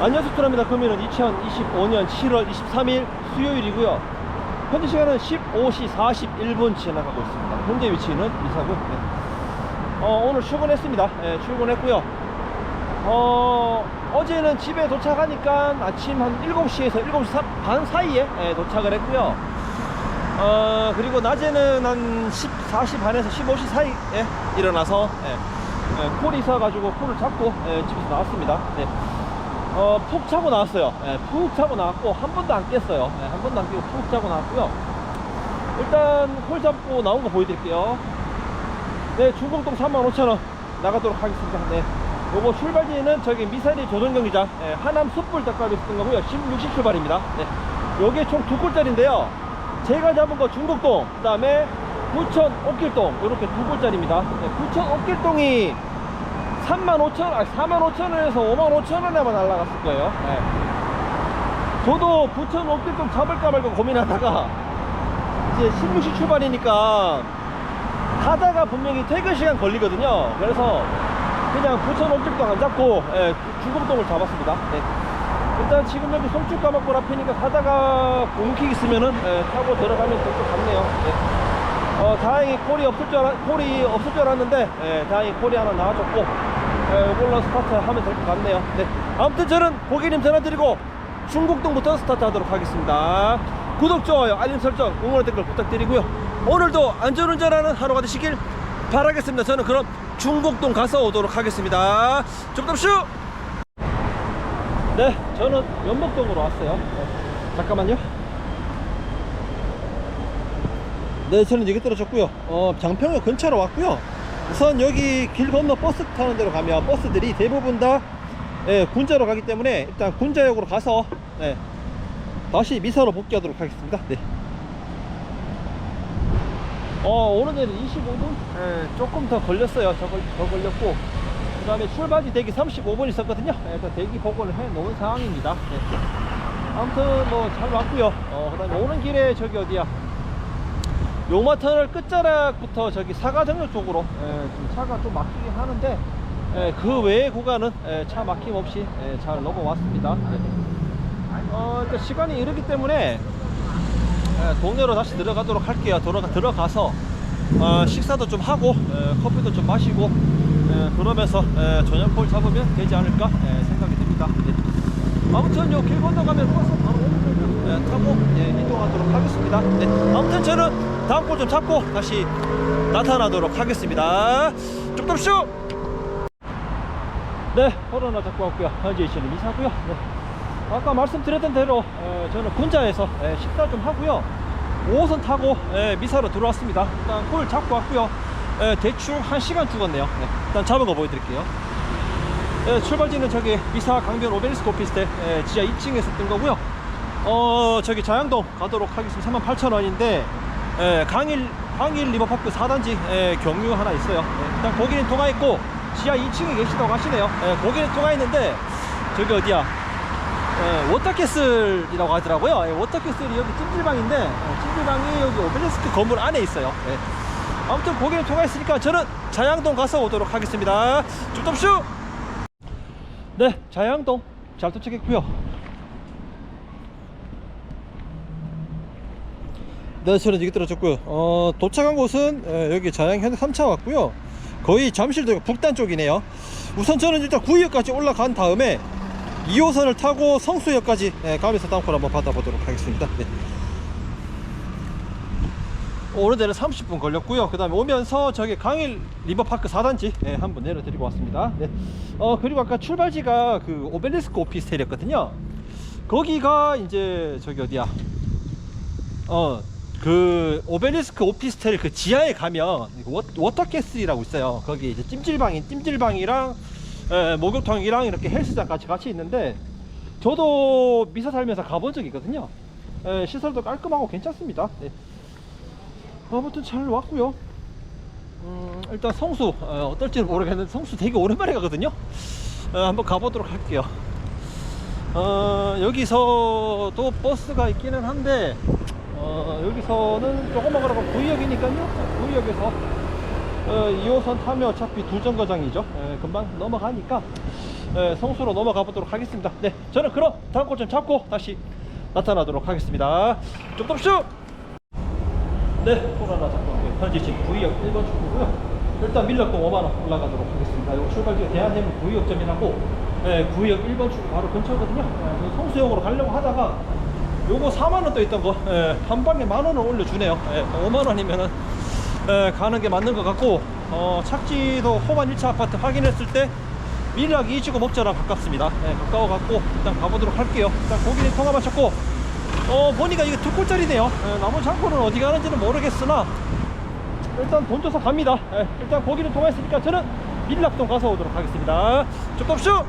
안녕수트랍니다. 금일은 2025년 7월 23일 수요일이고요. 현재 시간은 15시 41분 지나가고 있습니다. 현재 위치는 미사구 네. 어, 오늘 출근했습니다. 예, 출근했고요. 어, 어제는 집에 도착하니까 아침 한 7시에서 7시 사- 반 사이에 예, 도착을 했고요. 어, 그리고 낮에는 한 10, 4시 반에서 15시 사이에 일어나서 예, 예, 콜이 있어가지고 콜을 잡고 예, 집에서 나왔습니다. 네. 어, 푹 자고 나왔어요. 예, 푹 자고 나왔고, 한 번도 안 깼어요. 예, 한 번도 안 깨고 푹 자고 나왔고요. 일단, 콜 잡고 나온 거 보여드릴게요. 네, 중공동 35,000원 나가도록 하겠습니다. 네. 요거 출발지는 저기 미사리 조선경기장, 예, 하남 숯불 닭갈비 쓰는 거고요. 16시 출발입니다. 네. 요게 총두 꼴짜리인데요. 제가 잡은 거 중곡동, 그 다음에 부천 옥길동, 요렇게 두 꼴짜리입니다. 네, 부천 옥길동이 35,000원, 아 45,000원에서 55,000원에만 날라갔을 거예요. 네. 저도 부천 옥길동 잡을까 말까 고민하다가 이제 16시 출발이니까 가다가 분명히 퇴근 시간 걸리거든요. 그래서 그냥 부천 옥길동 안 잡고 예, 중곡동을 잡았습니다. 네. 일단 지금 여기 송축 까먹골 앞이니까 가다가 공킥 있으면은 예, 타고 들어가면 될것 같네요. 네. 어, 다행히 콜이 없을 줄, 알았, 콜이 없을 줄 알았는데, 예, 다행히 콜이 하나 나와줬고, 예, 이걸로 스타트 하면 될 것 같네요. 네. 아무튼 저는 고객님 전화드리고, 중국동부터 스타트 하도록 하겠습니다. 구독, 좋아요, 알림 설정, 응원 댓글 부탁드리고요. 오늘도 안전운전하는 하루가 되시길 바라겠습니다. 저는 그럼 중국동 가서 오도록 하겠습니다. 좀더쇼 네, 저는 연목동으로 왔어요. 네, 잠깐만요. 네, 저는 여기 떨어졌고요. 어, 장평역 근처로 왔고요. 우선 여기 길 건너 버스 타는 데로 가면 버스들이 대부분 다 예, 군자로 가기 때문에 일단 군자역으로 가서 예, 다시 미사로 복귀하도록 하겠습니다. 네. 어, 오는 데는 25분? 예, 조금 더 걸렸어요. 저, 걸- 더 걸렸고. 그 다음에 출발지 대기 35분 있었거든요. 예, 그 대기 보고를 해 놓은 상황입니다. 네. 아무튼 뭐 잘 왔고요. 어, 그 다음에 오는 길에 저기 어디야. 용마터널 끝자락부터 저기 사가정역 쪽으로 예, 좀 차가 좀 막히긴 하는데 예, 그 외의 구간은 예, 차 막힘 없이 예, 잘 넘어왔습니다. 예. 어, 일단 시간이 이르기 때문에 예, 동네로 다시 들어가도록 할게요. 들어가, 들어가서 어, 식사도 좀 하고 예, 커피도 좀 마시고 예, 그러면서 예, 저녁볼 잡으면 되지 않을까 예, 생각이 듭니다. 네. 아무튼 요길 건너가면. 예, 타고 예, 이동하도록 하겠습니다. 네. 아무튼 저는 다음 골 좀 잡고 다시 나타나도록 하겠습니다. 쪽dom쇼! 네, 코로나 잡고 왔고요. 현재 위치는 이사고요. 네. 아까 말씀드렸던 대로 에, 저는 군자에서 에, 식사 좀 하고요. 5호선 타고 에, 미사로 들어왔습니다. 일단 골 잡고 왔고요. 에, 대충 1시간 죽었네요. 네. 일단 잡은 거 보여드릴게요. 에, 출발지는 저기 미사 강변 오베리스크 오피스텔 에, 지하 2층에서 뜬 거고요. 어 저기 자양동 가도록 하겠습니다. 38,000원인데 강일 강일 리버파크 4단지 에, 경유 하나 있어요. 에, 일단 거기는 통화했고 지하 2층에 계시다고 하시네요. 에, 거기는 통화했는데 저기 어디야? 에, 워터캐슬이라고 하더라고요. 에, 워터캐슬이 여기 찜질방인데 에, 찜질방이 여기 오벨리스크 건물 안에 있어요. 에. 아무튼 거기는 통화했으니까 저는 자양동 가서 오도록 하겠습니다. 좀더쇼 네, 자양동 잘 도착했고요. 네, 저는 여기 떨어졌고요. 어, 도착한 곳은 에, 여기 자양 현대 3차 왔고요. 거의 잠실도 북단 쪽이네요. 우선 저는 일단 구의역까지 올라간 다음에 2호선을 타고 성수역까지 에, 가면서 땅굴 한번 받아보도록 하겠습니다. 네. 오는 데는 30분 걸렸고요. 그 다음에 오면서 저기 강일 리버파크 4단지 예, 한번 내려드리고 왔습니다. 네. 어, 그리고 아까 출발지가 그 오벨리스크 오피스텔이었거든요. 거기가 이제 저기 어디야? 어, 그 오벨리스크 오피스텔 그 지하에 가면 그 워, 워터캐슬이라고 있어요. 거기 이제 찜질방인 찜질방이랑 에, 목욕탕이랑 이렇게 헬스장 같이 같이 있는데 저도 미사 살면서 가본 적이 있거든요. 에, 시설도 깔끔하고 괜찮습니다. 네. 아무튼 잘 왔고요. 음, 일단 성수 어, 어떨지는 모르겠는데 성수 되게 오랜만에 가거든요. 어, 한번 가보도록 할게요. 어, 여기서도 버스가 있기는 한데 어, 여기서는 조금만 걸어가 구의역이니까요. 구의역에서 어, 2호선 타면 어차피 두 정거장이죠. 예, 금방 넘어가니까 예, 성수로 넘어가 보도록 하겠습니다. 네, 저는 그럼 다음 콜좀 잡고 다시 나타나도록 하겠습니다. 좀더쇼 네, 코로나 작동 현재 지금 구의역 1번 출구고요. 일단 밀락동 5만 원 올라가도록 하겠습니다. 요 출발지가 대한해운 구의역점이라고 예, 구의역 1번 출구 바로 근처거든요. 예, 성수역으로 가려고 하다가 요거 4만 원떠 있던 거한 방에 만 원을 올려주네요. 예, 5만 원이면은 예, 가는 게 맞는 것 같고 어, 착지도 호반 1차 아파트 확인했을 때 밀락 이지구 목자랑 가깝습니다. 예, 가까워 갖고 일단 가보도록 할게요. 일단 고객님 통화 마쳤고 어 보니까 이게 두 꼴짜리네요. 예, 나머지 창고는 어디 가는지는 모르겠으나 일단 돈 줘서 갑니다. 예, 일단 고기는 통화했으니까 저는 밀락동 가서 오도록 하겠습니다. 쪽덥쇼!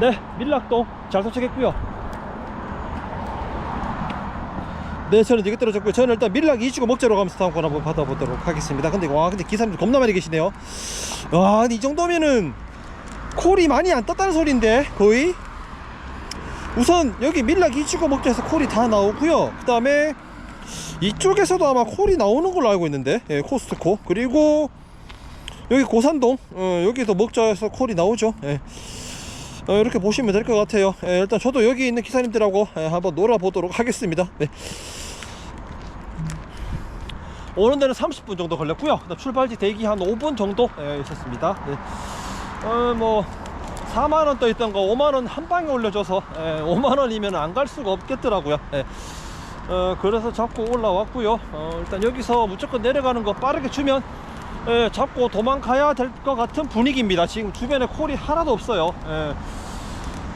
네, 밀락동 잘 도착했고요. 네, 저는 이게 떨어졌고요. 저는 일단 밀락 이주고 먹자로 가면서 다음 건 한번 받아보도록 하겠습니다. 근데 와, 근데 기사님들 겁나 많이 계시네요. 와, 근데 이 정도면은 콜이 많이 안 떴다는 소리인데 거의 우선 여기 밀락 이주고 먹자에서 콜이 다 나오고요. 그 다음에 이쪽에서도 아마 콜이 나오는 걸로 알고 있는데 예, 코스트코 그리고 여기 고산동 어, 여기도 먹자에서 콜이 나오죠. 예. 어, 이렇게 보시면 될 것 같아요. 예, 일단 저도 여기 있는 기사님들하고 예, 한번 놀아보도록 하겠습니다. 네. 오는 데는 30분 정도 걸렸고요. 출발지 대기 한 5분 정도 예, 있었습니다. 네. 어, 뭐 4만 원 떠 있던 거 5만 원 한 방에 올려줘서 예, 5만 원이면 안 갈 수가 없겠더라고요. 예. 어, 그래서 잡고 올라왔고요. 어, 일단 여기서 무조건 내려가는 거 빠르게 주면 예, 잡고 도망가야 될 것 같은 분위기입니다. 지금 주변에 콜이 하나도 없어요. 예.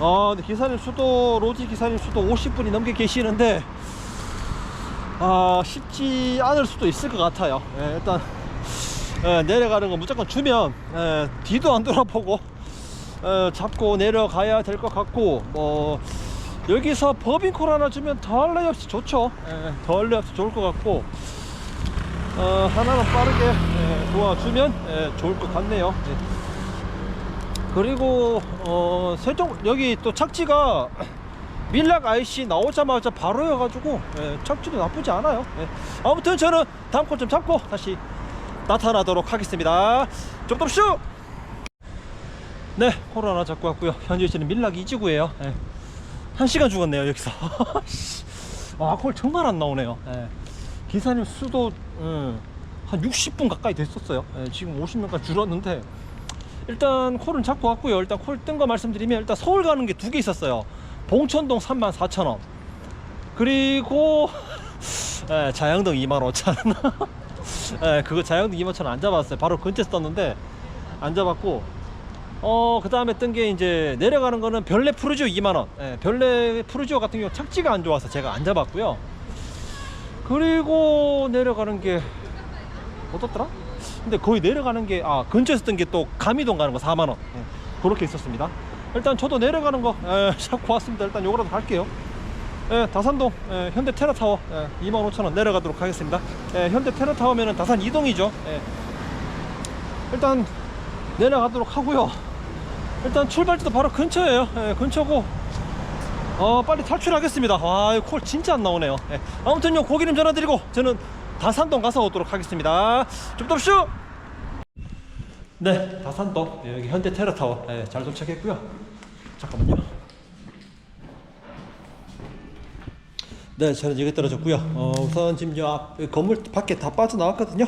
아, 근데 기사님 수도 로지 기사님 수도 50분이 넘게 계시는데 아 쉽지 않을 수도 있을 것 같아요. 예, 일단 예, 내려가는 거 무조건 주면 예, 뒤도 안 돌아보고 어, 잡고 내려가야 될 것 같고 뭐 여기서 법인콜 하나 주면 더할 나위 없이 좋죠. 예, 더할 나위 없이 좋을 것 같고 어, 하나는 빠르게 예, 도와주면 예, 좋을 것 같네요. 예. 그리고 어, 세종 여기 또 착지가 밀락 IC 나오자마자 바로여가지고 예, 착지도 나쁘지 않아요. 예. 아무튼 저는 다음 콜 좀 잡고 다시 나타나도록 하겠습니다. 좀더쇼 네, 코로나 잡고 왔고요. 현재 위치는 밀락 2지구예요. 예. 한 시간 죽었네요 여기서. 와, 콜 정말 안 나오네요. 예. 기사님 수도 음, 한 60분 가까이 됐었어요. 예, 지금 50명까지 줄었는데 일단 콜은 잡고 왔고요. 일단 콜 뜬 거 말씀드리면 일단 서울 가는 게 두 개 있었어요. 봉천동 34,000원. 그리고 예, 자양동 25,000원. 예, 그거 자양동 25,000원 안 잡았어요. 바로 근처에서 떴는데 안 잡았고 어, 그 다음에 뜬 게 이제 내려가는 거는 별내 푸르지오 2만원. 예, 별내 푸르지오 같은 경우 착지가 안 좋아서 제가 안 잡았고요. 그리고 내려가는 게 어떻더라? 근데 거의 내려가는 게 아 근처에서 뜬게또 가미동 가는 거 4만 원 예, 그렇게 있었습니다. 일단 저도 내려가는 거 에, 잡고 왔습니다. 일단 요거라도 갈게요. 예, 다산동 예, 현대 테라타워 예, 25,000원 내려가도록 하겠습니다. 예, 현대 테라타워면은 다산 이동이죠. 예. 일단 내려가도록 하고요. 일단 출발지도 바로 근처예요. 예, 근처고 어 빨리 탈출하겠습니다. 와, 이거 콜 진짜 안 나오네요. 예. 아무튼요 고기름 전화드리고 저는 다산동 가서 오도록 하겠습니다. 좀더쇼 네, 다산동 예, 여기 현대 테라타워 예, 잘 도착했고요. 잠깐만요. 네, 저는 여기 떨어졌고요. 어, 우선 지금 저 앞, 이 건물 밖에 다 빠져나왔거든요.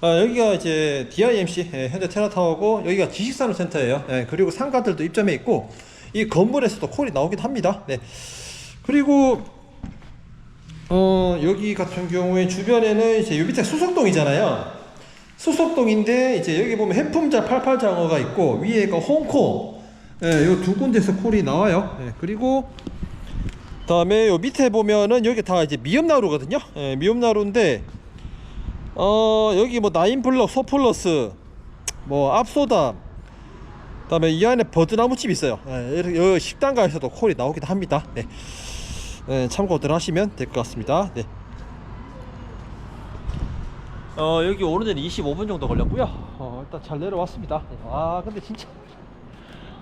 어, 여기가 이제 DIMC 예, 현대 테라타워고 여기가 지식산업센터예요. 예, 그리고 상가들도 입점해 있고 이 건물에서도 콜이 나오긴 합니다. 네. 그리고 어, 여기 같은 경우에 주변에는 이제 요 밑에 수석동이잖아요. 수석동인데 이제 여기 보면 해품자 88장어가 있고 위에가 홍콩. 예, 요두 군데서 콜이 나와요. 예, 그리고 다음에 요 밑에 보면은 여기 다 이제 미음나루거든요. 예, 미음나루인데 어 여기 뭐 나인블럭, 소플러스, 뭐 압소담, 그다음에 이 안에 버드나무집 있어요. 예, 식당가에서도 콜이 나오기도 합니다. 네. 예, 참고들 하시면 될 것 같습니다. 네. 어 여기 오는 데는 25분 정도 걸렸고요. 어, 일단 잘 내려왔습니다. 네. 와 근데 진짜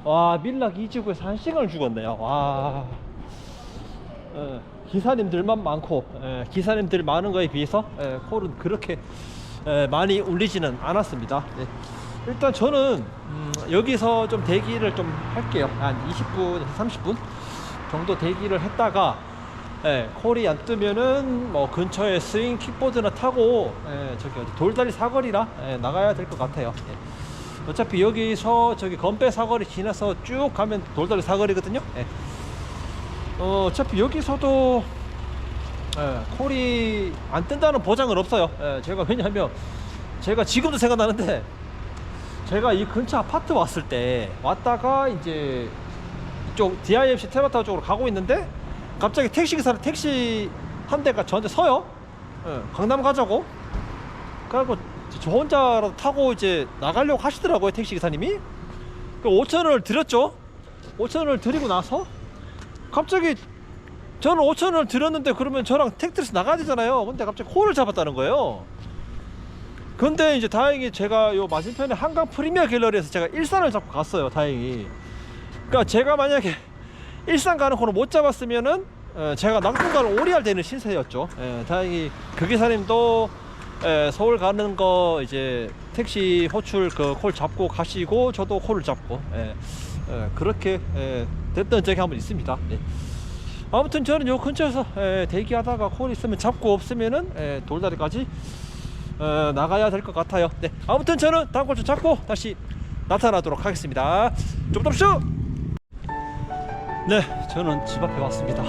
와 밀락 이 지구에서 한 시간을 죽었네요. 와. 예, 기사님들만 많고 예, 기사님들 많은 거에 비해서 예, 콜은 그렇게 예, 많이 울리지는 않았습니다. 네. 일단 저는 음, 여기서 좀 대기를 좀 할게요. 한 20분, 30분 정도 대기를 했다가 예, 콜이 안 뜨면은 뭐 근처에 스윙 킥보드나 타고 예, 저기 어디 돌다리 사거리라 예, 나가야 될 것 같아요. 예. 어차피 여기서 저기 건배 사거리 지나서 쭉 가면 돌다리 사거리거든요. 예. 어, 어차피 여기서도 예, 콜이 안 뜬다는 보장은 없어요. 예, 제가 왜냐하면 제가 지금도 생각나는데 제가 이 근처 아파트 왔을 때 왔다가 이제 이쪽 DIFC 테라타워 쪽으로 가고 있는데 갑자기 택시 기사를 택시 한 대가 저한테 서요. 예, 강남 가자고. 그래갖고 저 혼자라도 타고 이제 나가려고 하시더라고요 택시 기사님이. 그 5천 원을 드렸죠. 5천 원을 드리고 나서 갑자기 저는 5천 원을 드렸는데 그러면 저랑 택트에서 나가야 되잖아요. 근데 갑자기 콜을 잡았다는 거예요. 근데 이제 다행히 제가 요 맞은편에 한강 프리미어 갤러리에서 제가 일산을 잡고 갔어요. 다행히. 그러니까 제가 만약에 일산 가는 코를 못 잡았으면은 어, 제가 낙동가를 오리할 되는 신세였죠. 예, 다행히 그 기사님도 예, 서울 가는 거 이제 택시 호출 그 콜 잡고 가시고 저도 콜을 잡고 예, 예, 그렇게 예, 됐던 적이 한 번 있습니다. 예. 아무튼 저는 요 근처에서 예, 대기하다가 콜 있으면 잡고 없으면은 예, 돌다리까지 어, 나가야 될 것 같아요. 네, 아무튼 저는 다음 콜 좀 잡고 다시 나타나도록 하겠습니다. 좀 덥쇼. 네, 저는 집 앞에 왔습니다.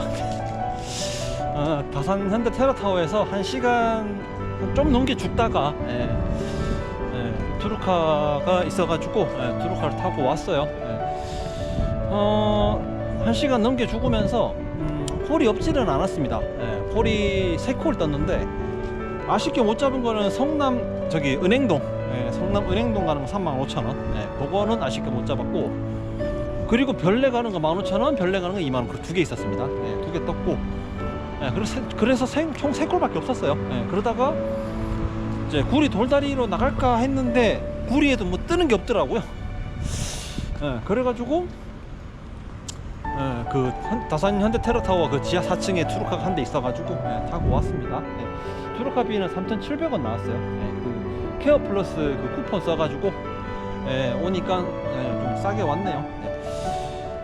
어, 다산 현대 테라타워에서 한 시간 좀 넘게 죽다가 예, 예, 투르카가 있어가지고 예, 투르카를 타고 왔어요. 예. 어, 한 시간 넘게 죽으면서 음, 홀이 없지는 않았습니다. 예, 홀이 세콜 떴는데 아쉽게 못 잡은 거는 성남 저기 은행동 예, 성남 은행동 가는 거 35,000원 예, 그거는 아쉽게 못 잡았고 그리고 별내 가는 거 15,000원 별내 가는 거 2만원. 그두개 있었습니다. 예, 두개 떴고. 예, 그래서, 그래서 생, 총 3콜밖에 없었어요. 예, 그러다가 이제 구리 돌다리로 나갈까 했는데 구리에도 뭐 뜨는 게 없더라고요. 예, 그래가지고 예, 그 현- 다산 현대 테라타워 그 지하 4층에 투르카가 한 대 있어가지고 예, 타고 왔습니다. 예, 투르카비는 3,700원 나왔어요. 예, 그 케어 플러스 그 쿠폰 써가지고 예, 오니까 예, 좀 싸게 왔네요. 예.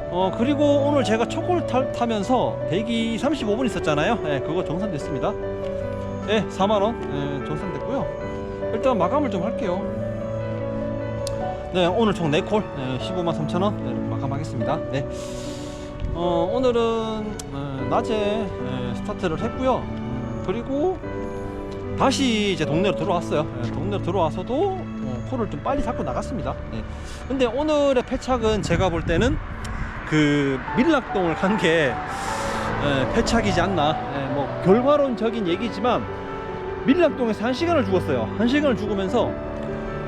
어 그리고 오늘 제가 초콜 타, 타면서 대기 35분 있었잖아요. 예, 그거 정산됐습니다. 예 4만원. 예, 정산됐고요. 일단 마감을 좀 할게요. 네 오늘 총 4콜. 예, 15만 3천원. 네, 마감하겠습니다. 네. 어, 오늘은 어, 낮에 예, 스타트를 했고요. 음, 그리고 다시 이제 동네로 들어왔어요. 예, 동네로 들어와서도 어, 콜을 좀 빨리 잡고 나갔습니다. 네. 근데 오늘의 패착은 제가 볼 때는 그 밀락동을 간 게 패착이지 않나. 예, 뭐 결과론적인 얘기지만 밀락동에서 한 시간을 죽었어요. 한 시간을 죽으면서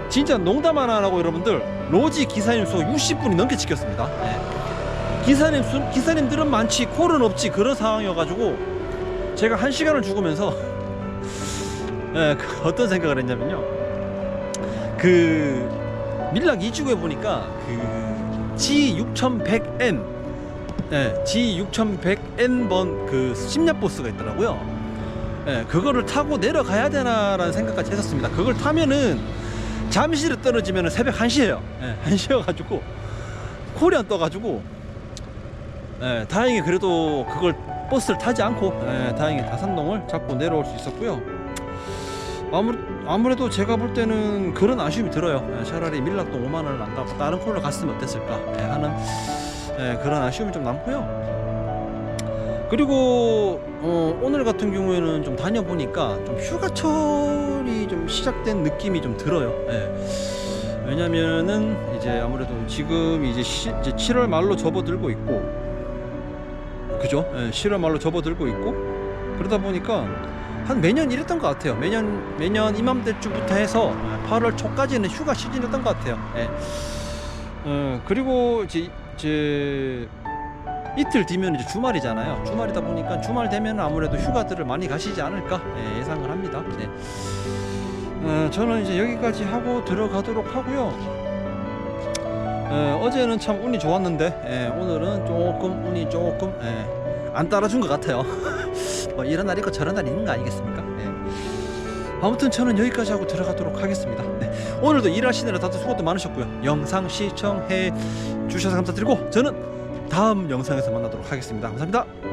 진짜 농담 안 하고 여러분들 로지 기사님 수 60분이 넘게 지켰습니다. 예. 기사님 수, 기사님들은 많지 콜은 없지 그런 상황이어가지고 제가 한 시간을 죽으면서 예, 그 어떤 생각을 했냐면요. 그 밀락 2주에 보니까 그 G6100N 예, G6100N번 그 심야 버스가 있더라고요. 예, 그거를 타고 내려가야 되나라는 생각까지 했었습니다. 그걸 타면은 잠실에 떨어지면은 새벽 1시에요. 예, 1시여가지고 콜이 안 떠가지고 예, 다행히 그래도 그걸 버스를 타지 않고 예, 다행히 다산동을 잡고 내려올 수 있었고요. 아무, 아무래도 제가 볼 때는 그런 아쉬움이 들어요. 예, 차라리 밀락동 5만 원을 안 가고 다른 콜로 갔으면 어땠을까 예, 하는 예, 그런 아쉬움이 좀 남고요. 그리고 어, 오늘 같은 경우에는 좀 다녀보니까 좀 휴가철이 좀 시작된 느낌이 좀 들어요. 예. 왜냐면은 이제 아무래도 지금 이제, 시, 이제 7월 말로 접어들고 있고 그죠? 예, 7월 말로 접어들고 있고 그러다 보니까 한 매년 이랬던 것 같아요. 매년 매년 이맘때쯤부터 해서 8월 초까지는 휴가 시즌이었던 것 같아요. 예. 어, 그리고 이제, 이제 이틀 뒤면 이제 주말이잖아요. 주말이다 보니까 주말 되면 아무래도 휴가들을 많이 가시지 않을까 예, 예상을 합니다. 네. 어, 저는 이제 여기까지 하고 들어가도록 하고요. 어, 어제는 참 운이 좋았는데 예, 오늘은 조금 운이 조금 예, 안 따라준 것 같아요. 뭐 이런 날 있고 저런 날 있는 거 아니겠습니까? 예. 아무튼 저는 여기까지 하고 들어가도록 하겠습니다. 네, 오늘도 일하시느라 다들 수고도 많으셨고요. 영상 시청해 주셔서 감사드리고 저는 다음 영상에서 만나도록 하겠습니다. 감사합니다.